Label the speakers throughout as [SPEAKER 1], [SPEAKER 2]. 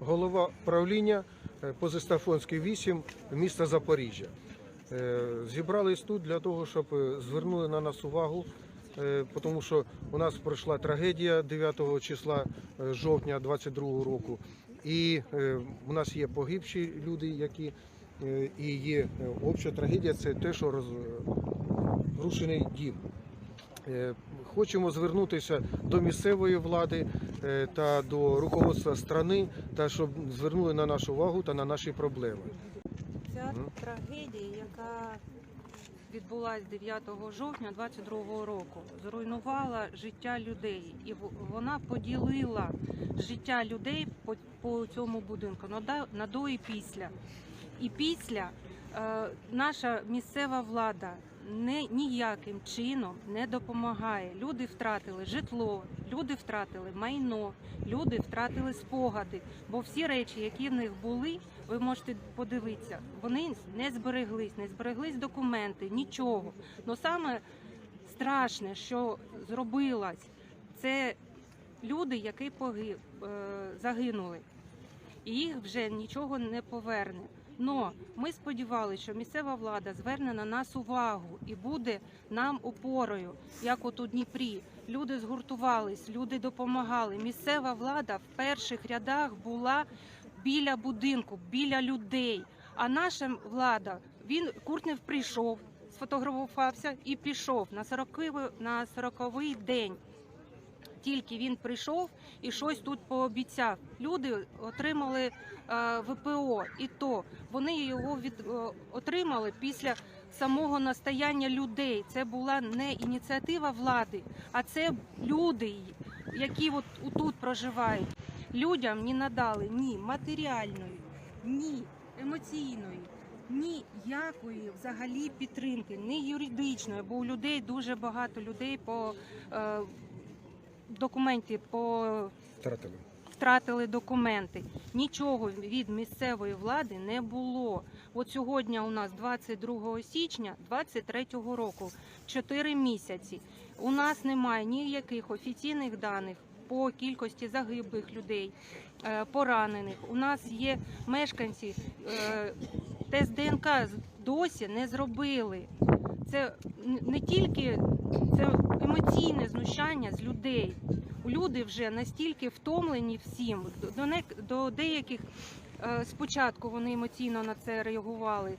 [SPEAKER 1] голова правління е, Позистафонський 8 міста Запоріжжя. Е, Зібрались тут для того, щоб е, звернули на нас увагу, тому що у нас пройшла трагедія 9 числа жовтня 22 року. І у нас є погибші люди, які і є обща трагедія це те, що розрушений дім. Хочемо звернутися до місцевої влади е, та до руководства страни, та щоб звернули на нашу увагу та на наші проблеми.
[SPEAKER 2] Ця трагедія, яка відбулася 9 жовтня 22 року, зруйнувала життя людей, і вона поділила життя людей по, по цьому будинку на, до і після. І після е, наша місцева влада не ніяким чином не допомагає. Люди втратили житло, люди втратили майно, люди втратили спогади. Бо всі речі, які в них були, ви можете подивитися, вони не збереглись, не збереглись документи, нічого. Ну саме страшне, що зробилось, це люди, які погиб, е, загинули. І їх вже нічого не поверне. Но ми сподівалися, що місцева влада зверне на нас увагу і буде нам опорою, як от у Дніпрі. Люди згуртувались, люди допомагали. Місцева влада в перших рядах була біля будинку, біля людей. А наша влада, він Куртнев прийшов, сфотографувався і пішов на 40 на 40-й день. Тільки він прийшов і щось тут пообіцяв. Люди отримали е, ВПО, і то вони його від е, отримали після самого настояння людей. Це була не ініціатива влади, а це люди, які от тут проживають. Людям не надали ні матеріальної, ні емоційної. Ніякої взагалі підтримки, ні юридичної, бо у людей дуже багато людей по е, документі по
[SPEAKER 1] Втратили.
[SPEAKER 2] втратили документи. Нічого від місцевої влади не було. От сьогодні у нас 22 січня 23 року, 4 місяці. У нас немає ніяких офіційних даних по кількості загиблих людей, е, поранених. У нас є мешканці, е, тест ДНК з- досі не зробили. Це не тільки це емоційне знущання з людей. Люди вже настільки втомлені всім. До- До, деяких е, спочатку вони емоційно на це реагували,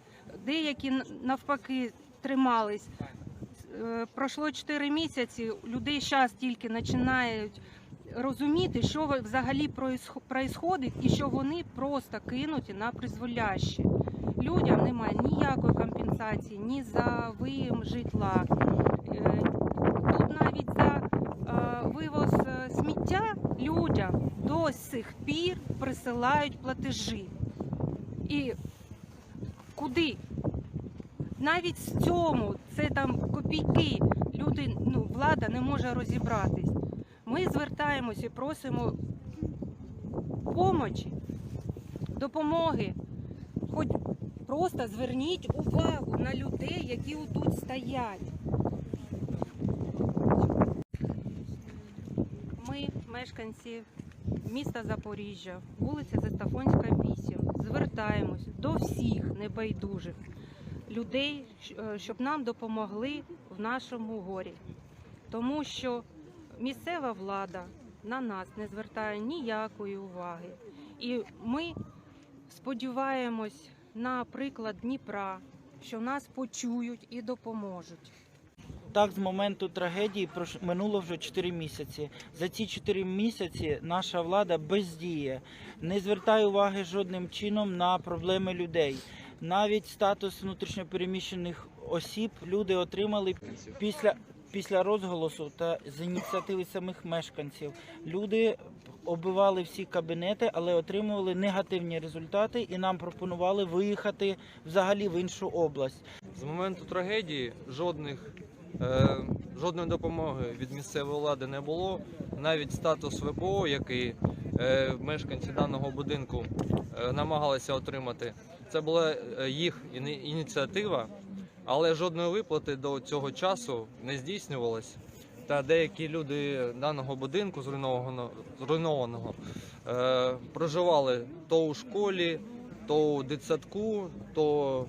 [SPEAKER 2] деякі навпаки тримались. Е, Пройшло 4 місяці, людей зараз тільки починають розуміти, що взагалі проїсходить і що вони просто кинуті на призволяще. Людям немає ніякої компенсації ні за виїм житла. Е, Тут навіть за е, вивоз е, сміття людям до сих пір присилають платежі. І куди? Навіть з цьому це там копійки. Люди, ну, влада не може розібратись. Ми звертаємося і просимо помочі, допомоги. Хоч просто зверніть увагу на людей, які отут стоять. Ми, мешканці міста Запоріжжя, вулиця Застафонська, 8, звертаємось до всіх небайдужих людей, е, щоб нам допомогли в нашому горі. Тому що місцева влада на нас не звертає ніякої уваги. І ми сподіваємось на приклад Дніпра, що нас почують і допоможуть.
[SPEAKER 3] Так, з моменту трагедії минуло вже 4 місяці. За ці 4 місяці наша влада бездіє, не звертає уваги жодним чином на проблеми людей. Навіть статус внутрішньопереміщених осіб люди отримали після, після розголосу та з ініціативи самих мешканців. Люди оббивали всі кабінети, але отримували негативні результати, і нам пропонували виїхати взагалі в іншу область.
[SPEAKER 4] З моменту трагедії жодних, е, жодної допомоги від місцевої влади не було. Навіть статус ВПО, який е, мешканці даного будинку е, намагалися отримати, це була е, їх ініціатива, але жодної виплати до цього часу не здійснювалось. Та деякі люди даного будинку зруйнованого, зруйнованого е, проживали то у школі, то у дитсадку, то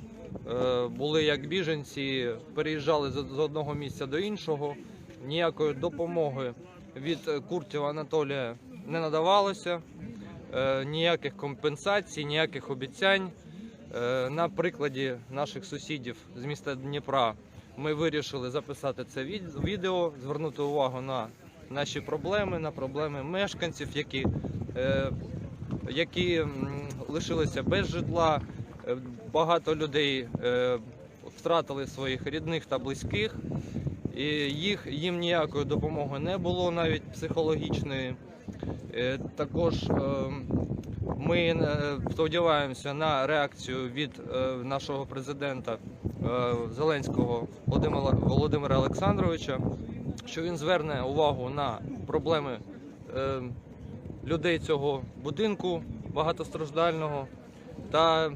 [SPEAKER 4] е, були як біженці, переїжджали з одного місця до іншого. Ніякої допомоги від Куртєва Анатолія не надавалося, е, ніяких компенсацій, ніяких обіцянь. На прикладі наших сусідів з міста Дніпра ми вирішили записати це від- відео, звернути увагу на наші проблеми, на проблеми мешканців, які, е, які лишилися без житла. Е, Багато людей е, втратили своїх рідних та близьких, і їх, їм ніякої допомоги не було, навіть психологічної. Е, Також е, ми е, сподіваємося на реакцію від е, нашого президента Зеленського Володимира, Володимира Олександровича, що він зверне увагу на проблеми е, людей цього будинку багатостраждального. Та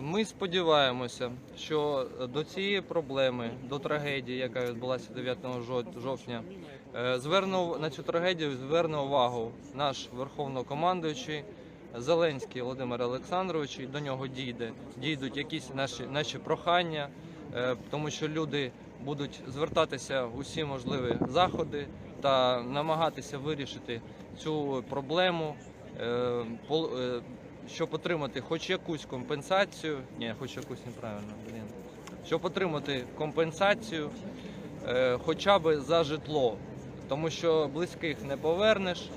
[SPEAKER 4] ми сподіваємося, що до цієї проблеми, до трагедії, яка відбулася 9 жовтня, е, звернув на цю трагедію зверне увагу наш верховнокомандуючий Зеленський Володимир Олександрович, і до нього дійде дійдуть якісь наші наші прохання, е, тому що люди будуть звертатися у всі можливі заходи та намагатися вирішити цю проблему, е, е, щоб отримати хоч якусь компенсацію. Ні, хоч якусь неправильно, блін. Щоб отримати компенсацію, хоча б за житло, тому що близьких не повернеш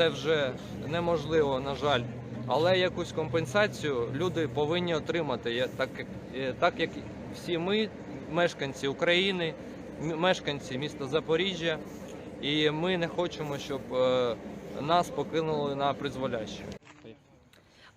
[SPEAKER 4] це вже неможливо, на жаль. Але якусь компенсацію люди повинні отримати, так, е, так як всі ми, мешканці України, мешканці міста Запоріжжя, і ми не хочемо, щоб е, нас покинули на призволяще.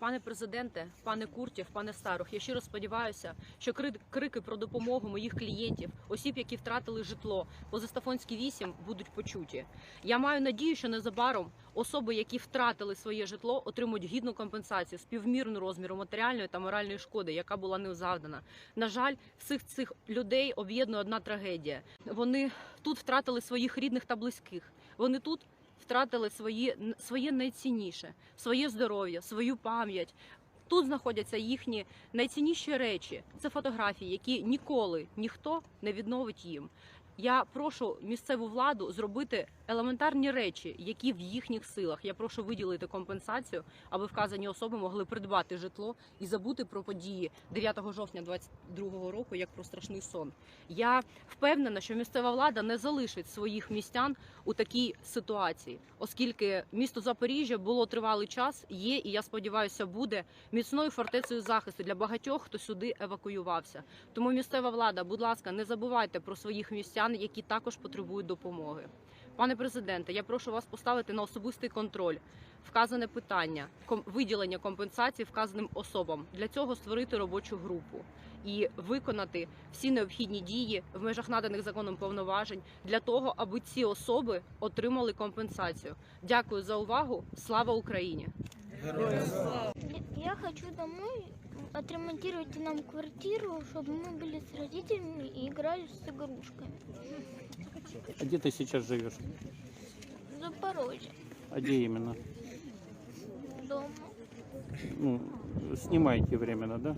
[SPEAKER 5] Пане президенте, пане Куртєв, пане Старух, я щиро сподіваюся, що крики про допомогу моїх клієнтів, осіб, які втратили житло по Застафонській 8, будуть почуті. Я маю надію, що незабаром особи, які втратили своє житло, отримують гідну компенсацію співмірну розміру матеріальної та моральної шкоди, яка була ним завдана. На жаль, всіх цих людей об'єднує одна трагедія. Вони тут втратили своїх рідних та близьких. Вони тут втратили свої, своє найцінніше, своє здоров'я, свою пам'ять. Тут знаходяться їхні найцінніші речі. Це фотографії, які ніколи ніхто не відновить їм. Я прошу місцеву владу зробити елементарні речі, які в їхніх силах. Я прошу виділити компенсацію, аби вказані особи могли придбати житло і забути про події 9 жовтня 2022 року як про страшний сон. Я впевнена, що місцева влада не залишить своїх містян у такій ситуації, оскільки місто Запоріжжя було тривалий час, є і я сподіваюся, буде міцною фортецею захисту для багатьох, хто сюди евакуювався. Тому місцева влада, будь ласка, не забувайте про своїх містян, які також потребують допомоги. Пане президенте, я прошу вас поставити на особистий контроль вказане питання виділення компенсації вказаним особам. Для цього створити робочу групу і виконати всі необхідні дії в межах наданих законом повноважень для того, аби ці особи отримали компенсацію. Дякую за увагу. Слава Україні!
[SPEAKER 6] Я хочу домой отремонтировать нам квартиру, чтобы мы были с родителями и играли с игрушками.
[SPEAKER 7] А где ты сейчас живешь?
[SPEAKER 6] В Запорожье.
[SPEAKER 7] А где именно?
[SPEAKER 6] Дома.
[SPEAKER 7] Ну, снимаете временно, да?